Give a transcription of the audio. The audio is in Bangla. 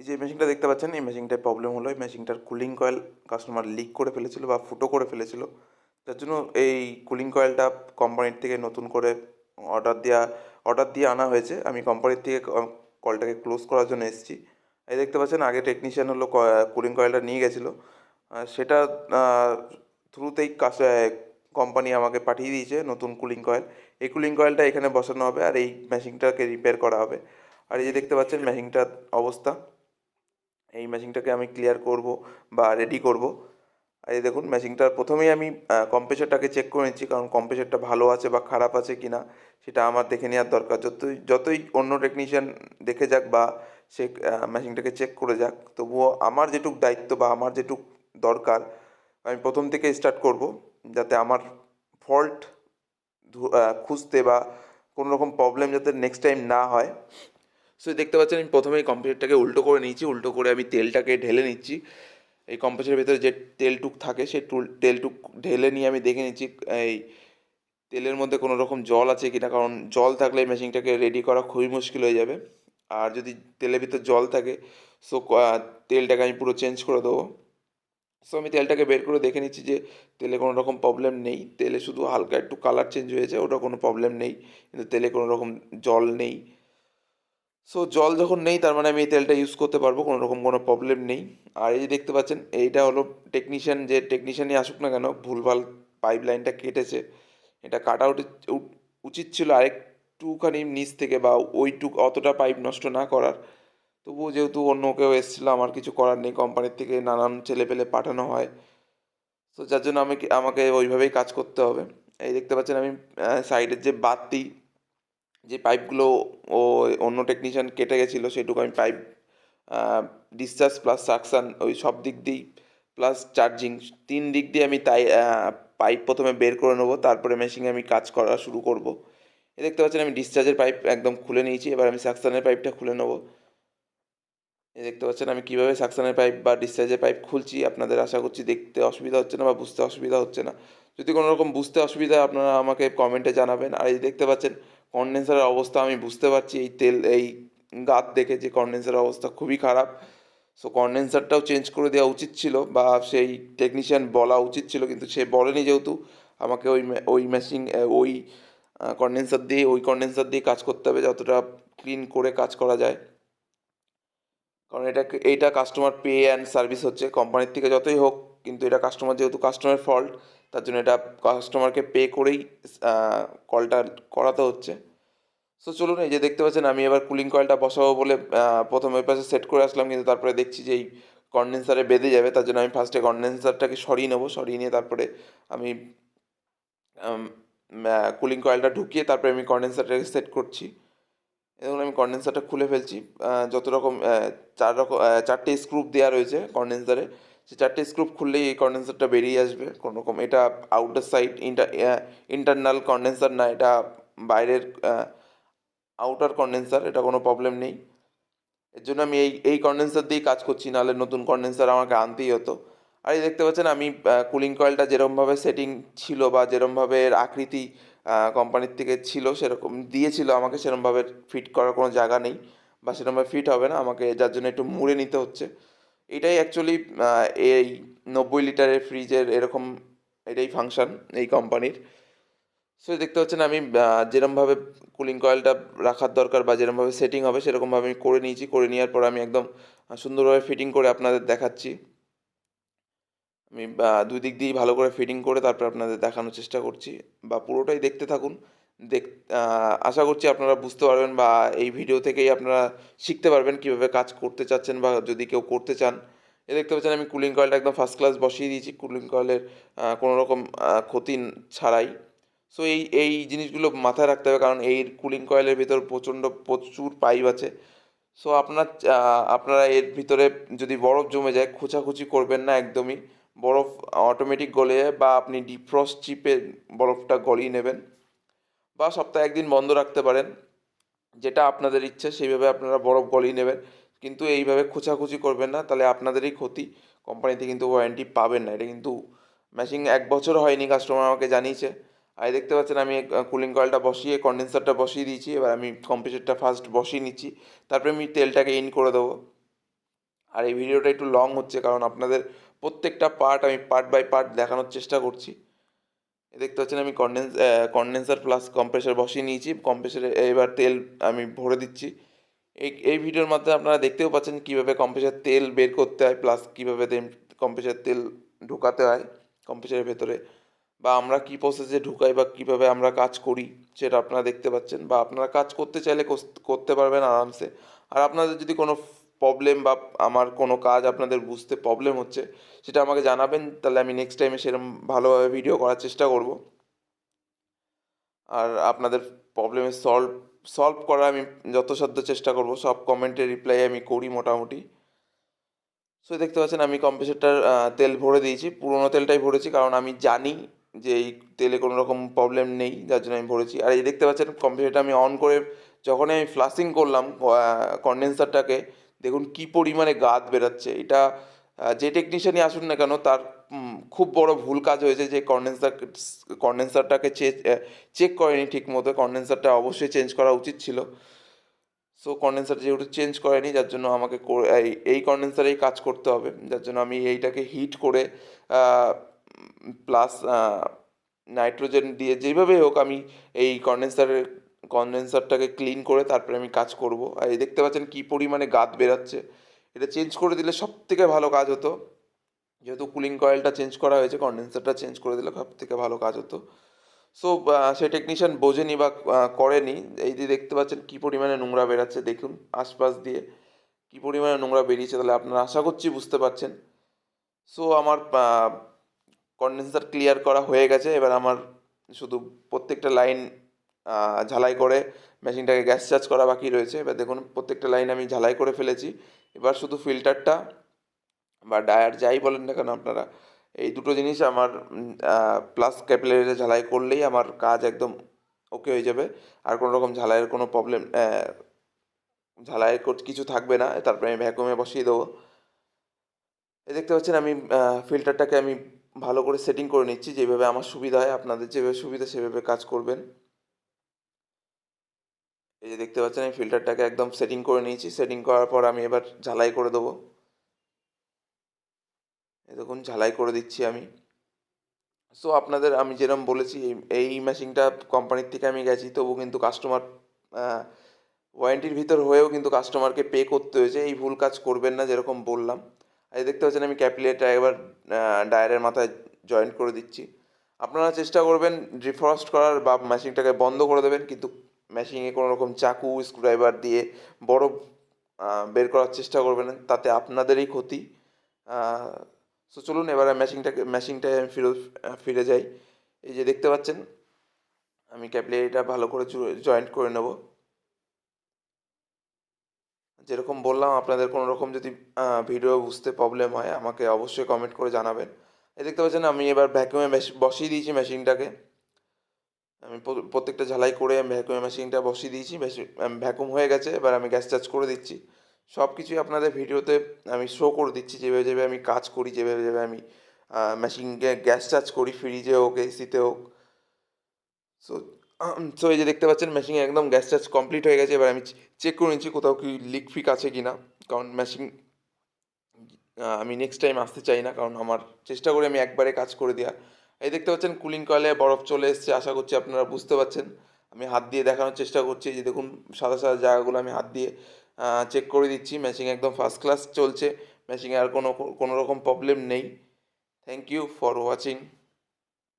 এই যে মেশিনটা দেখতে পাচ্ছেন, এই মেশিনটায় প্রবলেম হলো। এই মেশিনটার কুলিং কয়েল কাস্টমার লিক করে ফেলেছিল বা ফুটো করে ফেলেছিল। তার জন্য এই কুলিং কয়েলটা কোম্পানির থেকে নতুন করে অর্ডার দেওয়া অর্ডার দিয়ে আনা হয়েছে। আমি কোম্পানির থেকে কলটাকে ক্লোজ করার জন্য এসেছি। এই দেখতে পাচ্ছেন, আগে টেকনিশিয়ান হলো কুলিং কয়েলটা নিয়ে গেছিল। সেটা থ্রুতেই কাজ কোম্পানি আমাকে পাঠিয়ে দিয়েছে নতুন কুলিং কয়েল এই কুলিং কয়েলটা এখানে বসানো হবে আর এই মেশিনটাকে রিপেয়ার করা হবে। আর এই যে দেখতে পাচ্ছেন মেশিনটার অবস্থা। এই ম্যাচিংটাকে আমি ক্লিয়ার করব বা রেডি করব। আর এই দেখুন ম্যাচিংটার প্রথমেই আমি কম্প্রেসারটাকে চেক করে নিচ্ছি, কারণ কম্প্রেসারটা ভালো আছে বা খারাপ আছে কি না সেটা আমার দেখে নেওয়ার দরকার। যতই যতই অন্য টেকনিশিয়ান দেখে যাক বা সে ম্যাচিংটাকে চেক করে যাক, তবুও আমার যেটুক দায়িত্ব বা আমার যেটুক দরকার, আমি প্রথম থেকে স্টার্ট করব, যাতে আমার ফল্ট খুঁজতে বা কোনো রকম প্রবলেম যাতে নেক্সট টাইম না হয়। সো দেখতে পাচ্ছেন, আমি প্রথমেই কম্পিউটারটাকে উল্টো করে নিয়েছি, উল্টো করে আমি তেলটাকে ঢেলে নিচ্ছি। এই কম্প্রেসারের ভেতরে যে তেলটুক থাকে সেই টুল, তেলটুক ঢেলে নিয়ে আমি দেখে নিচ্ছি, এই তেলের মধ্যে কোনো রকম জল আছে কিনা, কারণ জল থাকলে এই মেশিনটাকে রেডি করা খুবই মুশকিল হয়ে যাবে। আর যদি তেলের ভিতর জল থাকে সো তেলটাকে আমি পুরো চেঞ্জ করে দেবো। সো আমি তেলটাকে বের করে দেখে নিচ্ছি যে তেলে কোনো রকম প্রবলেম নেই। তেলে শুধু হালকা একটু কালার চেঞ্জ হয়েছে, ওটা কোনো প্রবলেম নেই। কিন্তু তেলে কোনো রকম জল নেই। সো জল যখন নেই, তার মানে আমি এই তেলটা ইউজ করতে পারব, কোনো রকম কোনো প্রবলেম নেই। আর এই যে দেখতে পাচ্ছেন, এইটা হলো টেকনিশিয়ান যে টেকনিশিয়ানই আসুক না কেন, ভুলভাল পাইপ লাইনটা কেটেছে। এটা কাটা উচিত ছিল আরেকটুখানি নিচ থেকে বা ওইটুক, অতটা পাইপ নষ্ট না করার। তবুও যেহেতু অন্য কেউ এসেছিল, আমার কিছু করার নেই কোম্পানির থেকে নানান ছেলে পেলে পাঠানো হয়। তো যার জন্য আমি আমাকে ওইভাবেই কাজ করতে হবে। এই দেখতে পাচ্ছেন আমি সাইডের যে বাতি যে পাইপগুলো ও অন্য টেকনিশিয়ান কেটে গেছিল, সেটুকু আমি পাইপ ডিসচার্জ প্লাস সাকশান ওই সব দিক দিয়েই প্লাস চার্জিং তিন দিক দিয়ে আমি তাই পাইপ প্রথমে বের করে নেব, তারপরে মেশিনে আমি কাজ করা শুরু করব। এ দেখতে পাচ্ছেন আমি ডিসচার্জের পাইপ একদম খুলে নিয়েছি, এবার আমি সাকশানের পাইপটা খুলে নেব। এ দেখতে পাচ্ছেন আমি কীভাবে সাকশানের পাইপ বা ডিসচার্জের পাইপ খুলছি, আপনাদের আশা করছি দেখতে অসুবিধা হচ্ছে না বা বুঝতে অসুবিধা হচ্ছে না। যদি কোনো রকম বুঝতে অসুবিধা আপনারা আমাকে কমেন্টে জানাবেন। আর এই দেখতে পাচ্ছেন কন্ডেন্সারের অবস্থা আমি বুঝতে পারছি, এই তেল, এই গাত দেখে যে কন্ডেন্সারের অবস্থা খুবই খারাপ। সো কন্ডেন্সারটাও চেঞ্জ করে দেওয়া উচিত ছিল বা সেই টেকনিশিয়ান বলা উচিত ছিল, কিন্তু সে বলেনি যেহেতু। আমাকে ওই ওই মেশিন ওই কন্ডেন্সার দিয়ে, ওই কন্ডেন্সার দিয়ে কাজ করতে হবে যতটা ক্লিন করে কাজ করা যায়। কারণ এটা এইটা কাস্টমার পে অ্যান্ড সার্ভিস হচ্ছে। কোম্পানির থেকে যতই হোক, কিন্তু এটা কাস্টমার যেহেতু কাস্টমারের ফল্ট তার জন্য এটা কাস্টমারকে পে করেই কলটা করাতে হচ্ছে। সো চলুন এই যে দেখতে পাচ্ছেন, আমি এবার কুলিং কয়েলটা বসাবো বলে প্রথমে পাশে সেট করে আসলাম, কিন্তু তারপরে দেখছি যে এই কন্ডেন্সারে বেঁধে যাবে, তার জন্য আমি ফার্স্টে কন্ডেন্সারটাকে সরিয়ে নেব, সরিয়ে নিয়ে তারপরে আমি কুলিং কয়েলটা ঢুকিয়ে তারপরে আমি কন্ডেন্সারটাকে সেট করছি। এবং আমি কন্ডেন্সারটা খুলে ফেলছি যত রকম চার রকম চারটে স্ক্রুপ দেওয়া রয়েছে কন্ডেন্সারে সে চারটে স্ক্রুপ খুললেই এই কন্ডেন্সারটা বেরিয়ে আসবে, কোনো রকম। এটা outer side inter internal condenser না, এটা বাইরের আউটার কন্ডেন্সার এটা কোনো প্রবলেম নেই। এর জন্য আমি এই এই কন্ডেন্সার দিয়েই কাজ করছি, নাহলে নতুন কন্ডেন্সার আমাকে আনতেই হতো। আর এই দেখতে পাচ্ছেন আমি কুলিং কয়েলটা যেরমভাবে সেটিং ছিল বা যেরমভাবে আকৃতি কোম্পানির থেকে ছিল সেরকম, দিয়েছিল আমাকে সেরমভাবে ফিট করার কোনো জায়গা নেই বা সেরকমভাবে ফিট হবে না। আমাকে যার জন্য একটু মুড়ে নিতে হচ্ছে। এটাই অ্যাকচুয়ালি এই নব্বই লিটারের ফ্রিজের এরকম এটাই ফাংশন এই কোম্পানির সো দেখতে পাচ্ছেন আমি যেরমভাবে কুলিং কয়েলটা রাখার দরকার বা যেরমভাবে সেটিং হবে, সেরকমভাবে আমি করে নিয়েছি। করে নেওয়ার পর আমি একদম সুন্দরভাবে ফিটিং করে আপনাদের দেখাচ্ছি। আমি দুই দিক দিয়েই ভালো করে ফিটিং করে তারপর আপনাদের দেখানোর চেষ্টা করছি। বা পুরোটাই দেখতে থাকুন। দেখ আশা করছি আপনারা বুঝতে পারবেন বা এই ভিডিও থেকেই আপনারা শিখতে পারবেন কীভাবে কাজ করতে চাচ্ছেন বা যদি কেউ করতে চান। এ দেখতে পাচ্ছেন আমি কুলিং কয়েলটা একদম ফার্স্ট ক্লাস বসিয়ে দিয়েছি। কুলিং কয়েলের কোনো রকম ক্ষতি ছাড়াই। সো এই এই জিনিসগুলো মাথায় রাখতে হবে কারণ এই কুলিং কয়েলের ভিতর প্রচণ্ড প্রচুর পাইপ আছে। সো আপনার আপনারা এর ভিতরে যদি বরফ জমে যায়, খোঁচাখুচি করবেন না একদমই। বরফ অটোমেটিক গলে বা আপনি ডিফ্রস্ট চিপে বরফটা গলিয়ে নেবেন। বা সপ্তাহে একদিন বন্ধ রাখতে পারেন। যেটা আপনাদের ইচ্ছে, সেইভাবে আপনারা বরফ গলিয়ে নেবেন। কিন্তু এইভাবে খোঁচাখুচি করবেন না, তাহলে আপনাদেরই ক্ষতি। কোম্পানিতে কিন্তু ওয়ারেন্টি পাবেন না। এটা কিন্তু ম্যাচিং এক বছর হয়নি কাস্টমার আমাকে জানিয়েছে। আর দেখতে পাচ্ছেন আমি কুলিং কয়েলটা বসিয়ে কন্ডেন্সারটা বসিয়ে দিয়েছি। এবার আমি কম্পিউটারটা ফার্স্ট বসিয়ে নিচ্ছি। তারপরে আমি তেলটাকে ইন করে দেবো। আর এই ভিডিওটা একটু লং হচ্ছে, কারণ আপনাদের প্রত্যেকটা পার্ট আমি পার্ট বাই পার্ট দেখানোর চেষ্টা করছি। দেখতে পাচ্ছেন আমি কন্ডেন্স কন্ডেন্সার প্লাস কম্প্রেসার বসিয়ে নিয়েছি। কম্প্রেসারে এবার তেল আমি ভরে দিচ্ছি। এই এই ভিডিওর মাধ্যমে আপনারা দেখতেও পাচ্ছেন কীভাবে কম্প্রেসার তেল বের করতে হয় প্লাস কীভাবে কম্প্রেসার তেল ঢোকাতে হয় কম্প্রেসারের ভেতরে। বা আমরা কী প্রসেসে ঢুকাই বা কীভাবে আমরা কাজ করি, সেটা আপনারা দেখতে পাচ্ছেন। বা আপনারা কাজ করতে চাইলে করতে পারবেন আরামসে। আর আপনাদের যদি কোনো প্রবলেম বা আমার কোনো কাজ আপনাদের বুঝতে প্রবলেম হচ্ছে, সেটা আমাকে জানাবেন, তাহলে আমি নেক্সট টাইমে সেরকম ভালোভাবে ভিডিও করার চেষ্টা করব। আর আপনাদের প্রবলেমের সলভ সলভ করার আমি যথাসাধ্য চেষ্টা করব, সব কমেন্টের রিপ্লাই আমি করি মোটামুটি। সো দেখতে পাচ্ছেন আমি কম্প্রেসারটার তেল ভরে দিয়েছি, পুরোনো তেলটাই ভরেছি, কারণ আমি জানি যে এই তেলে কোনো রকম প্রবলেম নেই, যার জন্য আমি ভরেছি। আর এই দেখতে পাচ্ছেন কম্প্রেসারটা আমি অন করে, যখনই আমি ফ্লাশিং করলাম কন্ডেন্সারটাকে দেখুন কি পরিমাণে গাদ বেরাচ্ছে। এটা যে টেকনিশিয়ানই আসুন না কেন, তার খুব বড় ভুল কাজ হয়েছে যে কন্ডেন্সার কন্ডেন্সারটাকে চেক করেনি ঠিক মতো কন্ডেন্সারটা অবশ্যই চেঞ্জ করা উচিত ছিল। সো কন্ডেন্সার যেহেতু চেঞ্জ করেনি, যার জন্য আমাকে এই কন্ডেন্সারেই কাজ করতে হবে। যার জন্য আমি এইটাকে হিট করে প্লাস নাইট্রোজেন দিয়ে যেভাবে হোক আমি এই কন্ডেন্সারের কন্ডেন্সারটাকে ক্লিন করে তারপরে আমি কাজ করব। আর এই দেখতে পাচ্ছেন কী পরিমাণে গাদ বেরাচ্ছে। এটা চেঞ্জ করে দিলে সব থেকে ভালো কাজ হতো। যেহেতু কুলিং কয়েলটা চেঞ্জ করা হয়েছে কন্ডেন্সারটা চেঞ্জ করে দিলে সব থেকে ভালো কাজ হতো। সো সে টেকনিশিয়ান বোঝেনি বা করেনি। এই যে দেখতে পাচ্ছেন কী পরিমাণে নোংরা বেরাচ্ছে, দেখুন আশপাশ দিয়ে কী পরিমাণে নোংরা বেরিয়েছে। তাহলে আপনারা আশা করছি বুঝতে পারছেন। সো আমার কন্ডেন্সার ক্লিয়ার করা হয়ে গেছে। এবার আমার শুধু প্রত্যেকটা লাইন ঝালাই করে মেশিনটাকে গ্যাস চার্জ করা বাকি রয়েছে। এবার দেখুন, প্রত্যেকটা লাইন আমি ঝালাই করে ফেলেছি। এবার শুধু ফিল্টারটা বা ডায়ার যাই বলেন না কেন আপনারা, এই দুটো জিনিস আমার প্লাস ক্যাপিলারিতে ঝালাই করলেই আমার কাজ একদম ওকে হয়ে যাবে। আর কোনো রকম ঝালাইয়ের কোনো প্রবলেম ঝালাইয়ের কিছু থাকবে না। তারপরে আমি ভ্যাকুমে বসিয়ে দেবো। এ, দেখতে পাচ্ছেন আমি ফিল্টারটাকে আমি ভালো করে সেটিং করে নিচ্ছি। যেভাবে আমার সুবিধা হয়, আপনাদের যেভাবে সুবিধা, সেভাবে কাজ করবেন। এই যে দেখতে পাচ্ছেন, আমি ফিল্টারটাকে একদম সেটিং করে নিয়েছি। সেটিং করার পর আমি এবার ঝালাই করে দেবো। দেখুন, ঝালাই করে দিচ্ছি আমি। সো আপনাদের আমি যেরকম বলেছি, এই- মেশিনটা কোম্পানির থেকে আমি গেছি, তবু কিন্তু কাস্টমার ওয়ারেন্টির ভিতর হয়েও কিন্তু কাস্টমারকে পে করতে হয়েছে। এই ভুল কাজ করবেন না, যেরকম বললাম। এই দেখতে পাচ্ছেন, আমি ক্যাপিলেটটা একবার ডায়ারের মাথায় জয়েন্ট করে দিচ্ছি। আপনারা চেষ্টা করবেন ডিফ্রস্ট করার বা মেশিনটাকে বন্ধ করে দেবেন, কিন্তু মেশিনে কোনো রকম চাকু স্ক্রুড্রাইভার দিয়ে বরফ বের করার চেষ্টা করবেন, তাতে আপনাদেরই ক্ষতি। সো চলুন, এবারে মেশিনটাকে মেশিনটায় আমি ফিরে ফিরে যাই। এই যে দেখতে পাচ্ছেন, আমি ক্যাপিলারিটা ভালো করে জয়েন্ট করে নেব। যেরকম বললাম, আপনাদের কোনো রকম যদি ভিডিও বুঝতে প্রবলেম হয়, আমাকে অবশ্যই কমেন্ট করে জানাবেন। এই দেখতে পাচ্ছেন, আমি এবার ভ্যাকুমে বসিয়ে দিয়েছি মেশিনটাকে আমি প্র- প্রত্যেকটা ঝালাই করে আমি ভ্যাকুমে মেশিনটা বসিয়ে দিয়েছি ভ্যাকুম হয়ে গেছে, এবার আমি গ্যাস চার্জ করে দিচ্ছি। সব কিছুই আপনাদের ভিডিওতে আমি শো করে দিচ্ছি, যেভাবে যেভাবে আমি কাজ করি, যেভাবে যেভাবে আমি মেশিনকে গ্যাস চার্জ করি ফ্রিজে হোক এসিতে হোক। সো সো এই যে দেখতে পাচ্ছেন মেশিনে একদম গ্যাস চার্জ কমপ্লিট হয়ে গেছে, এবার আমি চেক করে নিচ্ছি কোথাও কি লিক ফিক আছে কি না কারণ মেশিন আমি নেক্সট টাইম আসতে চাই না, কারণ আমার চেষ্টা করি আমি একবারে কাজ করে দেওয়া এই দেখতে পাচ্ছেন কুলিং কয়েলে বরফ চলে এসছে, আশা করছি আপনারা বুঝতে পারছেন। আমি হাত দিয়ে দেখানোর চেষ্টা করছি যে দেখুন, সাদা সাদা জায়গাগুলো আমি হাত দিয়ে চেক করে দিচ্ছি। ম্যাচিং একদম ফার্স্ট ক্লাস চলছে। ম্যাচিংয়ে আর কোনো কোনো রকম প্রবলেম নেই। Thank you for watching